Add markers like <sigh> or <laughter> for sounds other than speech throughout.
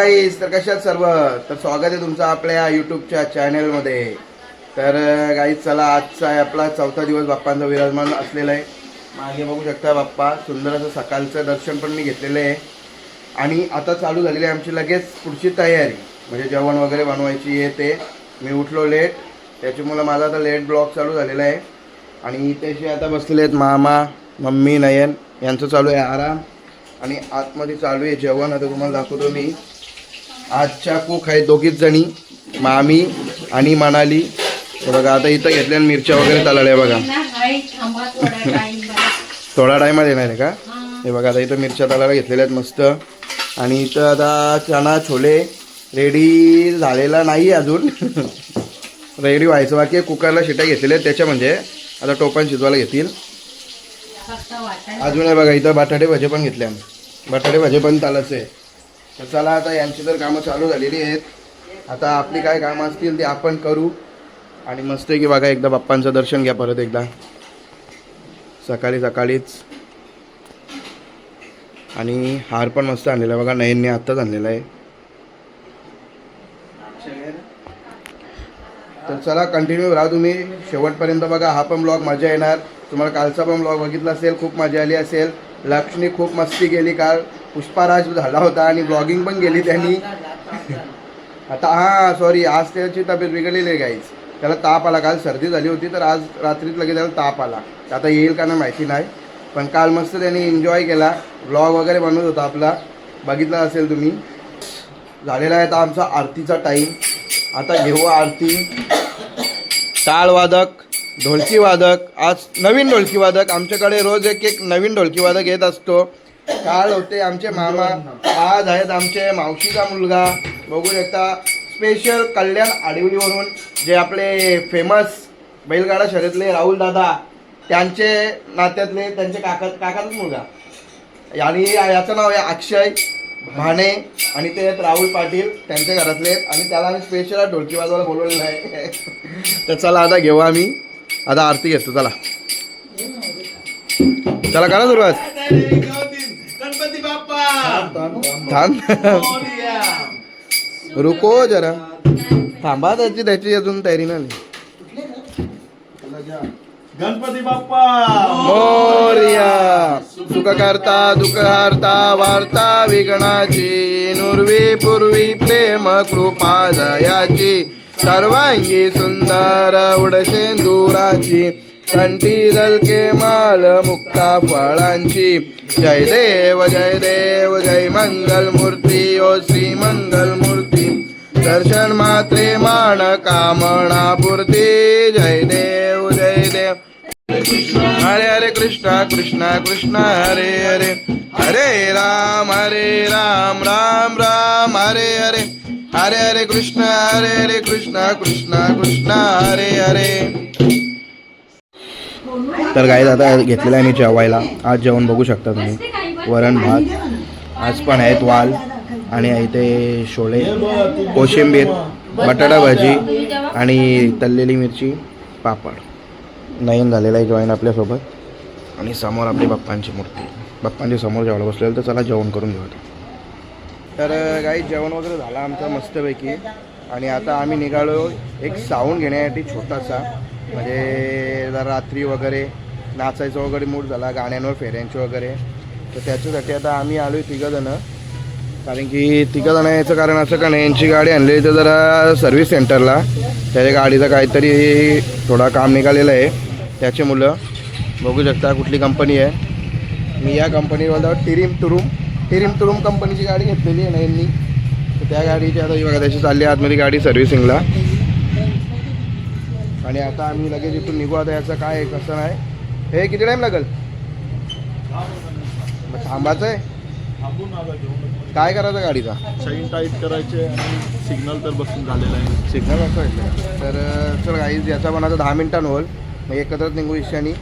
Guys तर कशात सर्व? तर स्वागत आहे तुमचं आपल्या यूट्यूबच्या चॅनलमध्ये तर गाईज चला आजचा आहे आपला चौथा दिवस बाप्पांचा विराजमान असलेला आहे. मागे बघू शकता बाप्पा सुंदर असं सकाळचं दर्शन पण मी घेतलेलं आहे. आणि आता चालू झालेली आहे आमची लगेच पुढची तयारी. म्हणजे जेवण वगैरे बनवायची आहे ते. मी उठलो लेट त्याच्यामुळं माझा आता लेट ब्लॉग चालू झालेला आहे. आणि त्याशी आता बसलेले आहेत मामा मम्मी नयन. यांचं चालू आहे आराम. आणि आतमध्ये चालू आहे जेवण. आता तुम्हाला दाखवतो मी. आजच्या कुक आहेत दोघीच जणी. मामी आणि मनाली. बघा आता इथं घेतल्या मिरच्या वगैरे तळल्या बघा. थोडा टायमात येणार आहे का? हे. बघा आता इथं मिरच्या तळायला घेतलेल्या आहेत मस्त. आणि इथं आता चणा छोले रेडी झालेला नाही अजून. <laughs> रेडी व्हायचं बाकी आहे. कुकरला शिट्या घेतलेल्या आहेत. त्याच्या म्हणजे आता टोपण शिजवायला घेतील. अजून आहे बघा इथं बटाटे भाजी पण घेतले बटाटे भाजी पण चालच आहे तर चला आता यांची तर कामं चालू झालेली आहेत. आता आपली काय कामं असतील ते आपण करू. आणि मस्त आहे की बघा एकदा बाप्पांचं दर्शन घ्या परत एकदा. सकाळी सकाळीच. आणि हार पण मस्त आणलेला आहे. बघा नयनने आत्ताच आणलेला आहे. तर चला कंटिन्यू राहा तुम्ही. शेवटपर्यंत बघा हा पण ब्लॉग मजा येणार. तुम्हाला कालचा पण ब्लॉग बघितला असेल खूप मजा आली असेल. लक्ष्मी खूप मस्ती केली काल. पुष्पाराज झाला होता आणि ब्लॉगिंग पण गेली त्यांनी. आता हां सॉरी आज त्याची तब्येत बिघडलेली आहे गाईच त्याला ताप आला. काल सर्दी झाली होती तर आज रात्रीत लगेच त्याला ताप आला. आता येईल का नाही माहिती नाही. पण काल मस्त त्यांनी एन्जॉय केला. ब्लॉग वगैरे बनवत होता आपला. बघितला असेल तुम्ही. झालेला आहे आता आमचा आरतीचा टाईम आता घेऊ आरती. टाळवादक ढोलकीवादक ढोलकी वादक. आज नवीन ढोलकी वादक. आमच्याकडे रोज एक एक नवीन ढोलकी वादक येत असतो. काल होते आमचे मामा आज आहेत आमचे मावशीचा मुलगा. बघू शकता स्पेशल कल्याण आडिवलीवरून जे आपले फेमस बैलगाडा शर्यतले राहुल दादा त्यांचे नात्यातले त्यांचे काका काकाचाच मुलगा. आणि याचं नाव आहे अक्षय भाणे आणि ते आहेत राहुल पाटील त्यांच्या घरातले आहेत. आणि त्याला आम्ही स्पेशल ढोलकी वाजवायला बोलवलेलं आहे. <laughs> तर चला आता घेऊ आम्ही. आता आरती घेतो चला. चला करा सुरुवात. गणपती बाप्पा. थांब रुको जरा. थांबा त्याची त्याची अजून तयारी नाही गणपती बाप्पा. मोर्या. सुख करता दुःख हरता वार्ता विघ्नाची नुर्वी पूर्वी प्रेम कृपा दयाची सर्वांगी सुंदर उडशेंदुराची कंठी दलके माल मुक्ता फळांची. जय देव जय देव जय मंगल मूर्ती ओ श्री मंगल मूर्ती. दर्शन मात्रे मान कामना पूर्ती जय देव जय देव. हरे हरे कृष्णा कृष्णा कृष्णा हरे हरे. हरे राम हरे राम राम राम हरे हरे. हरे हरे कृष्ण हरे हरे कृष्णा कृष्णा कृष्णा हरे हरे. तर गाईज आता घेतलेलं आहे मी जेवायला. आज जेवण बघू शकता तुम्ही. वरण भात. आज पण आहेत वाल. आणि इथे शोले. कोशिंबीर बटाटा भाजी आणि तळलेली मिरची पापड. नयन झालेला आहे जॉईन आपल्यासोबत. आणि समोर आपली बाप्पांची मूर्ती. बाप्पांच्या समोर जेवायला बसलेलं तर चला जेवण करून घेऊ तर काही जेवण वगैरे झालं आमचं मस्तपैकी. आणि आता आम्ही निघालो एक साऊंड घेण्यासाठी छोटासा. म्हणजे रात्री वगैरे नाचायचं वगैरे मूड झाला गाण्यांवर फेऱ्यांचे वगैरे. तर त्याच्यासाठी आता आम्ही आलो आहे तिघंजणं. कारण की तिघंजणं यायचं कारण असं का नाही यांची गाडी आणली तर जरा सर्व्हिस सेंटरला त्याच्या गाडीचं काहीतरी थोडा काम निघालेलं आहे. त्याचे मुलं. बघू शकता कुठली कंपनी आहे. मी या कंपनीवर टिरीम तुरुम टिरीम तुरुम कंपनीची गाडी घेतलेली आहे ना यांनी. तर त्या गाडीची आता बघा त्याची चालली आहे आतमध्ये गाडी सर्व्हिसिंगला आणि आता आम्ही लगेच इथून निघू. आता याचं काय कसं नाही. हे किती टाईम लागेल? मग थांबायचं आहे? काय करायचं गाडीचा? चैन टाईट करायचे आणि सिग्नल तर बसून झालेला आहे. सिग्नल असं आहे. तर चल गाईज याचा पण आता दहा मिनिटांवर होईल. मग एकत्रच निघू इच्छानी.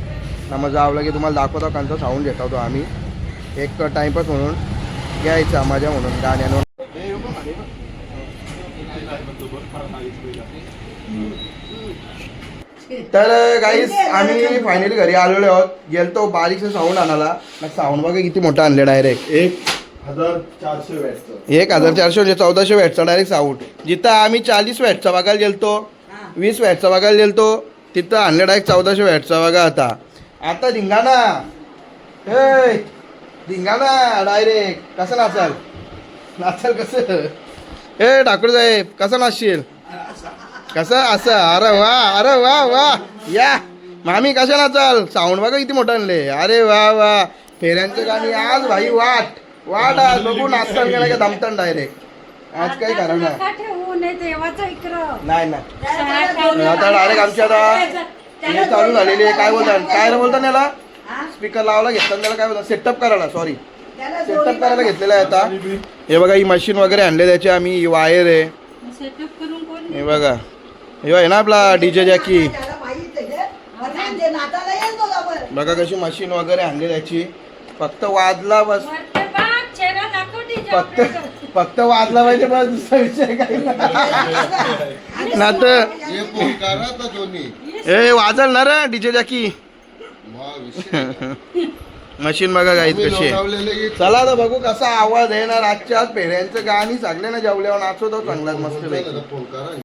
ना मग जावं की तुम्हाला दाखवतो कांचा साऊंड घेत होतो आम्ही. एक टाईमपास म्हणून घ्यायचा मजा म्हणून गाण्यांवर तर गाईज आम्ही फायनली घरी आलेलो आहोत. गेलतो बारीकसा साऊंड आणाला साऊंड बघा किती मोठा आणले डायरेक्ट एक हजार चारशे वॅटचं. एक हजार चारशे म्हणजे चौदाशे वॅटचा डायरेक्ट साऊंड जिथं आम्ही चाळीस वॅटचा बघायला गेलतो वीस वॅटचा बघायला गेलतो तिथं आणलं डायरेक्ट चौदाशे वॅटचा बघा आता. आता धिंगाणा. हे धिंगाणा डायरेक्ट कसं नाचाल? नाचाल कसं? ए ठाकूर साहेब कसं नाचशील? कसं? असं? अरे वा अरे वा वा. या. मामी कशा नाचाल? साऊंड बघा किती मोठं आणले अरे वा वा. फेऱ्यांचं गाणी आज भाई वाट. वाट आज. बघू नाचताल का नाही का दमतान डायरेक्ट आज काही करा ना नका ठेवू नाही आता डायरेक्ट आमच्या आता हे चालू झालेली आहे. काय बोलतात? काय रे बोलतात याला? स्पीकर लावला घेतला त्याला काय बोलतात? सेटअप करायला सॉरी सेटअप करायला घेतलेला आहे आता. हे बघा ही मशीन वगैरे आणले त्याची आम्ही ही वायर आहे. सेटअप करून कोण हे बघा. हे आहे ना आपला डीजे जॅकी बघा कशी मशीन वगैरे आणली त्याची फक्त वाजला बस. फक्त. फक्त वाजला पाहिजे बस दुसरा विषय काही नाही. <laughs> ना तर हे वाजल ना रे डीजे जॅकी मशीन बघा गाईत कशी आहे. हे चला तर बघू कसा आवाज आहे ना रातच्या आज पेढ्यांचं गाणी सगळे ना जेवल्यावर नाचवतो चांगलाच मस्त पोकारा तर पोकारा.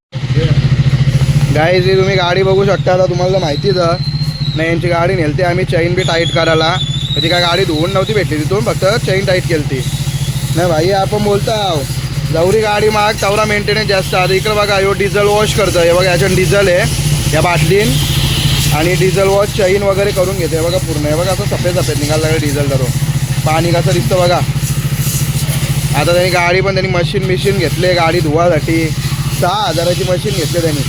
गाईज ही तुम्ही गाडी बघू शकता. आता तुम्हाला माहितीच नाही यांची गाडी नेलते आम्ही. चैन बी टाईट करायला. ती काय गाडी धुवून नव्हती भेटली तिथून. फक्त चैन टाईट केली नाही भाई आपण बोलता जवरी गाडी माग तेवढा मेंटेनन्स जास्त. आता इकडे बघा ह्यो डिझेल वॉश करतं हे बघा याच्यात डिझेल आहे. या बाटलीन. आणि डिझेल वॉश चैन वगैरे करून घेते बघा पूर्ण. हे बघा असं सफेद सफेद निघायला लागलं डिझेल धरून. पाणी कसं दिसतं बघा. आता त्यांनी गाडी पण त्यांनी मशीन मिशीन घेतले. गाडी धुवासाठी सहा हजाराची मशीन घेतली त्यांनी.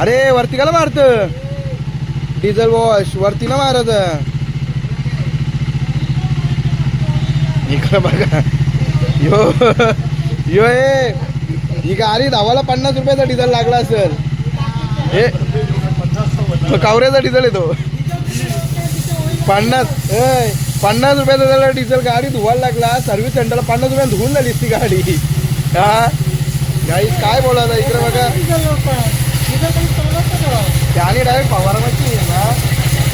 अरे वरती काला मारतं? डिझेल वॉश वरती ना मारत. इकडं बघा. यो यो ए. ही गाडी धावाला पन्नास रुपयाचा डिझेल लागला असेल. हे तो कावऱ्याचा डिझेल येतो पन्नास पन्नास रुपयाचा त्याला डिझेल गाडी धुवायला लागला सर्व्हिस सेंटरला पन्नास रुपयात धुवून झाली ती गाडी. हा? गाई काय बोलायचं इकडे बघा. त्याने डायरेक्ट फवारण्याची ना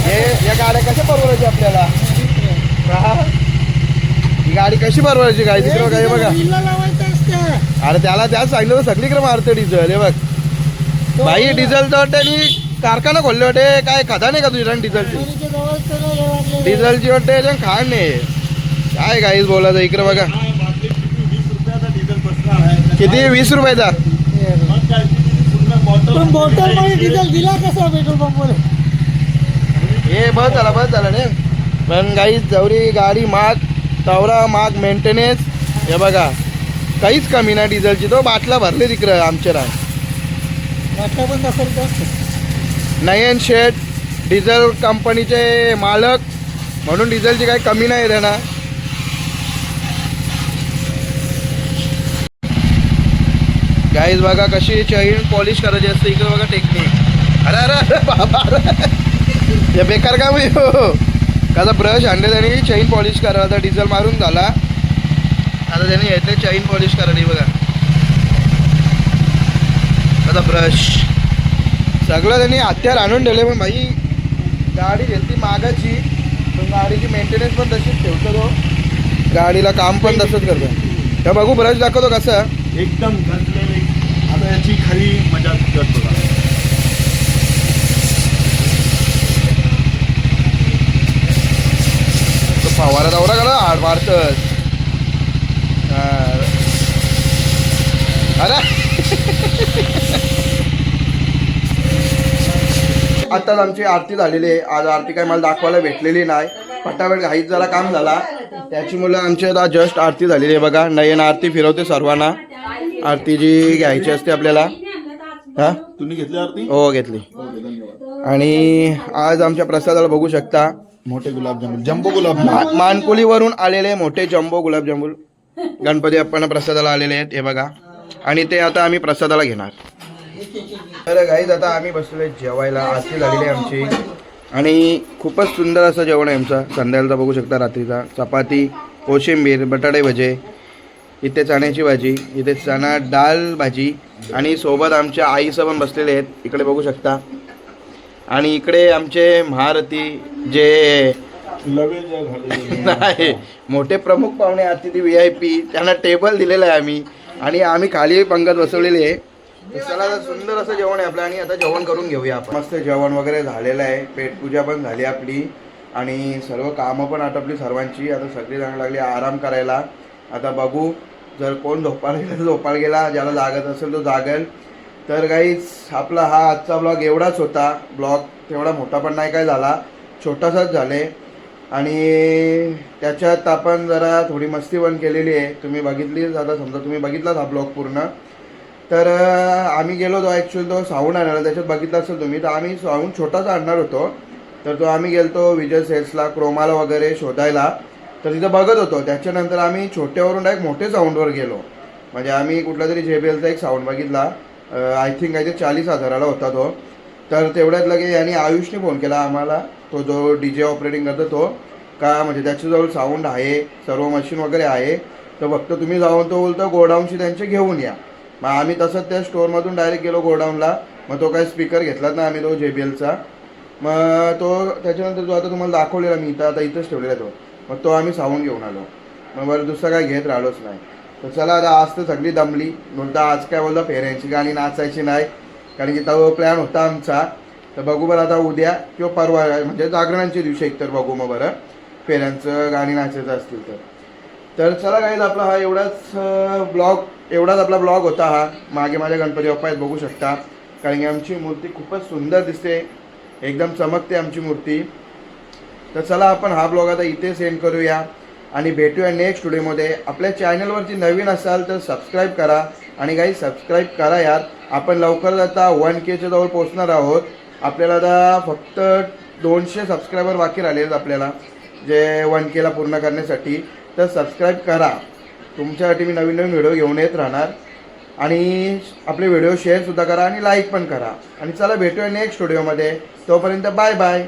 हे या गाड्या कशा परवडायची आपल्याला? हा? ही गाडी कशी परवडायची गाडी तिकडे बघा हे बघा. अरे त्याला त्याच सांगितलं तर सगळीकडे मारते डिझेल हे बघ. बाई डिझेल तर त्यांनी कारखाना खोलले होते काय खाता नाही का तुझ्या डिझेलची? डिझेलची वाटते खाण नाही. काय गाईच बोलायचं इकडे बघा. बाटली किती? वीस रुपयाचा? बॉटल पण बॉटलमध्ये डिझेल दिला कसा पेट्रोल पंपवर हे बस झाला बस झाला रे. पण गाई जवरी गाडी माग तवरा माग मेंटेनन्स हे बघा. काहीच कमी नाही डिझेलची. तो बाटला भरले तिकडं आमच्या राय वाटतं पण नयन शेठ डिझेल कंपनीचे मालक. म्हणून डिझेलची काही कमी नाही देणार ना गाईज बघा कशी चैन पॉलिश करायची असते. इकडे बघा टेक्निक अरे अरे अरे बाबा अरे. हे बेकार का मी हो. कसा ब्रश आणले त्याने चैन पॉलिश करा. आता डिझेल मारून झाला. आता त्याने येते चैन पॉलिश करायला बघा. आता ब्रश सगळं त्यांनी हत्यार आणून ठेवले पण भाई गाडी घेतली मागाची पण गाडीची मेंटेनन्स पण तशीच ठेवतो तो. गाडीला काम पण तसंच करतो. तर बघू ब्रश दाखवतो कसं. एकदम आता याची खरी मजा करत फवारा दौरा गेला हाड मारतच अरे! आत्ताच आमची आरती झालेली आहे. आज आरती काय मला दाखवायला भेटलेली नाही. पटापट घाईत जरा काम झाला. त्याची मुलं आमची आता जस्ट आरती झालेली आहे बघा. नयन आरती फिरवते सर्वांना. आरती जी घ्यायची असते आपल्याला. हा? तुम्ही घेतली आरती? हो घेतली. आणि आज आमच्या प्रसादाला बघू शकता. मोठे गुलाबजामुन जम्बो गुलाब मानकोलीवरून आलेले मोठे जम्बो गुलाबजामुन गणपती बाप्पांना प्रसादाला आलेले आहेत हे बघा. आणि ते आता आम्ही प्रसादाला घेणार. तर गाईज आता आम्ही बसलोय जेवायला. आरती झालेली आहे आमची. आणि खूपच सुंदर असं जेवण आहे आमचं. संध्याकाळचा बघू शकता रात्रीचा. चपाती कोशिंबीर बटाटे भजे इथे चण्याची भाजी इथे चणा डाळ भाजी आणि सोबत आमच्या आईसं पण बसलेले आहेत. इकडे बघू शकता. आणि इकडे आमचे महारथी जे <laughs> नाही मोठे प्रमुख पाहुणे अतिथी व्ही आय पी त्यांना टेबल दिलेला आहे आम्ही. आणि आम्ही खाली पंगत बसवलेली आहे. चला आता सुंदर असं जेवण आहे आपलं आणि आता जेवण करून घेऊया आपण. मस्त जेवण वगैरे झालेलं आहे. पेटपूजा पण झाली आपली. आणि सर्व कामं पण आटपली सर्वांची. आता सगळी जण लागली आराम करायला. आता बघू जर कोण झोपाळ गेला तर झोपाळ गेला ज्याला जागत असेल तो जागेल. तर काहीच आपला हा आजचा ब्लॉग एवढाच होता. ब्लॉग तेवढा मोठा पण नाही काय झाला. छोटासाच झाले. आणि त्याच्यात आपण जरा थोडी मस्ती पण केलेली आहे. तुम्ही बघितली आता समजा तुम्ही बघितलाच हा ब्लॉग पूर्ण. तर आम्ही गेलो होतो ॲक्च्युअली तो साऊंड आणायला त्याच्यात बघितलं असेल तुम्ही तर आम्ही साऊंड छोटासा आणणार होतो. तर तो आम्ही गेलतो विजय सेल्सला क्रोमाला वगैरे शोधायला. तर तिथं बघत होतो त्याच्यानंतर आम्ही छोट्यावरून डायरेक्ट मोठे साऊंडवर गेलो. म्हणजे आम्ही कुठला तरी जेबीएलचा एक साऊंड बघितला. आय थिंक काहीतरी चाळीस हजाराला होता तो. तर तेवढ्यात लगे यांनी आयुषने फोन केला आम्हाला. तो जो डी जे ऑपरेटिंग करतो तो. का म्हणजे त्याच्याजवळ साऊंड आहे सर्व मशीन वगैरे आहे. तर फक्त तुम्ही जाऊन तो बोलतो गोडाऊनशी त्यांचे घेऊन या. मग आम्ही तसंच त्या स्टोअरमधून डायरेक्ट गेलो गोडाऊनला. मग तो काही स्पीकर घेतलाच ना आम्ही तो जे बी एलचा मग तो त्याच्यानंतर जो आता तुम्हाला दाखवलेला मी इथं आता इथंच ठेवलेला तो. मग तो आम्ही सावून घेऊन आलो. मग बरं दुसरं काय घेत राहिलोच नाही. तर चला आता आज तर सगळी दमली. बोलता आज काय बोललं फेऱ्यांची गाणी नाचायची नाही. कारण की तो प्लॅन होता आमचा. तर बघू बरं आता उद्या किंवा परवा म्हणजे जागरणाच्या दिवशी एकतर बघू मग बरं. फेऱ्यांचं गाणी नाचायचं असतील तर. तर चला काही आपला हा एवढाच ब्लॉग एवढाच आपला ब्लॉग होता हा. मागे माझ्या गणपती बाप्पा आहेत बघू शकता. कारण की आमची मूर्ती खूपच सुंदर दिसते. एकदम चमकते आमची मूर्ती. तर चला आपण हा ब्लॉग आता इथे सेंड करूया. आणि भेटूया नेक्स्ट व्हिडिओमध्ये आपल्या चॅनलवरती नवीन असाल तर सबस्क्राईब करा. आणि काही सबस्क्राईब करा यार. आपण लवकरच आता वन केच्या जवळ पोहोचणार आहोत. आपल्याला आता फक्त दोनशे सबस्क्रायबर बाकी राहिले आहेत आपल्याला. जे वन केला पूर्ण करण्यासाठी. तर सबस्क्राईब करा. तुमच्यासाठी मी नवीन नवीन व्हिडिओ घेऊन येत राहणार. आणि आपले व्हिडिओ शेअरसुद्धा करा आणि लाईक पण करा. आणि चला भेटूया नेक्स्ट व्हिडिओमध्ये तोपर्यंत बाय बाय